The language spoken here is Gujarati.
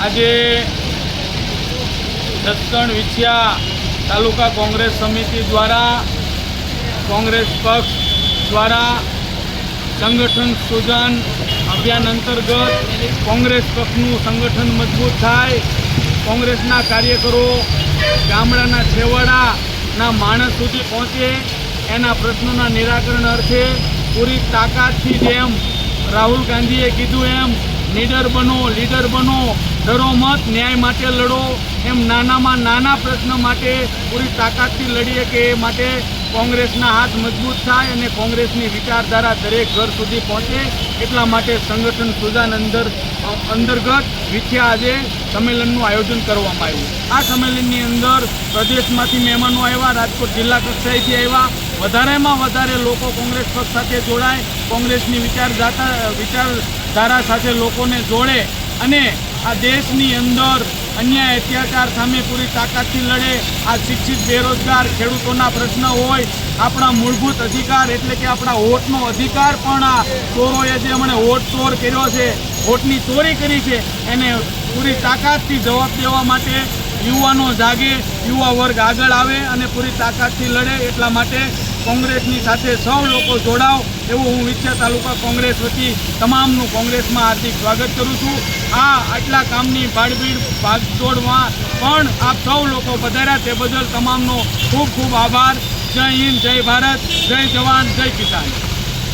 આજે દક્ષણ વિછિયા તાલુકા કોંગ્રેસ સમિતિ દ્વારા, કોંગ્રેસ પક્ષ દ્વારા સંગઠન સુજન અભિયાન અંતર્ગત કોંગ્રેસ પક્ષનું સંગઠન મજબૂત થાય. કોંગ્રેસના કાર્યકરો ગામડાના છેવાડાના માણસ સુધી પહોંચે. એના પ્રશ્નોના નિરાકરણ અર્થે પૂરી તાકાતથી જેમ રાહુલ ગાંધીએ કીધું એમ નીડર બનો, લીડર બનો. ડરો મત, ન્યાય માટે લડો. એમ નાનામાં નાના પ્રશ્ન માટે પૂરી તાકાતથી લડીએ કે એ માટે કોંગ્રેસના હાથ મજબૂત થાય અને કોંગ્રેસની વિચારધારા દરેક ઘર સુધી પહોંચે. એટલા માટે સંગઠન સુજાન અંદર, અંતર્ગત વિખ્યા આજે સંમેલનનું આયોજન કરવામાં આવ્યું. આ સંમેલનની અંદર પ્રદેશમાંથી મહેમાનો આવ્યા, રાજકોટ જિલ્લા કક્ષાએથી આવ્યા. વધારેમાં વધારે લોકો કોંગ્રેસ પક્ષ સાથે જોડાય. કોંગ્રેસની વિચારધાતા વિચારધારા સાથે લોકોને જોડે અને આ દેશની અંદર અન્યાય, અત્યાચાર સામે પૂરી તાકાતથી લડે, આ શિક્ષિત, બેરોજગાર ખેડૂતોના પ્રશ્ન હોય, આપણા મૂળભૂત અધિકાર એટલે કે આપણા વોટનો અધિકાર પણ આ ચોરોએ જે હમણે વોટ ચોર કર્યો છે, વોટની ચોરી કરી છે, એને પૂરી તાકાતથી જવાબ દેવા માટે યુવાનો જાગે, યુવા વર્ગ આગળ આવે અને પૂરી તાકાતથી લડે એટલા માટે કોંગ્રેસની સાથે સૌ લોકો જોડાવ એવું હું વિછિયા તાલુકા કોંગ્રેસ વતી તમામનું કોંગ્રેસમાં હાર્દિક સ્વાગત કરું છું. આ આટલા કામની ભાડભીડ ભાગદોડમાં પણ આપ સૌ લોકો પધાર્યા તે બદલ તમામનો ખૂબ ખૂબ આભાર. જય હિન્દ, જય ભારત, જય જવાન, જય કિસાન.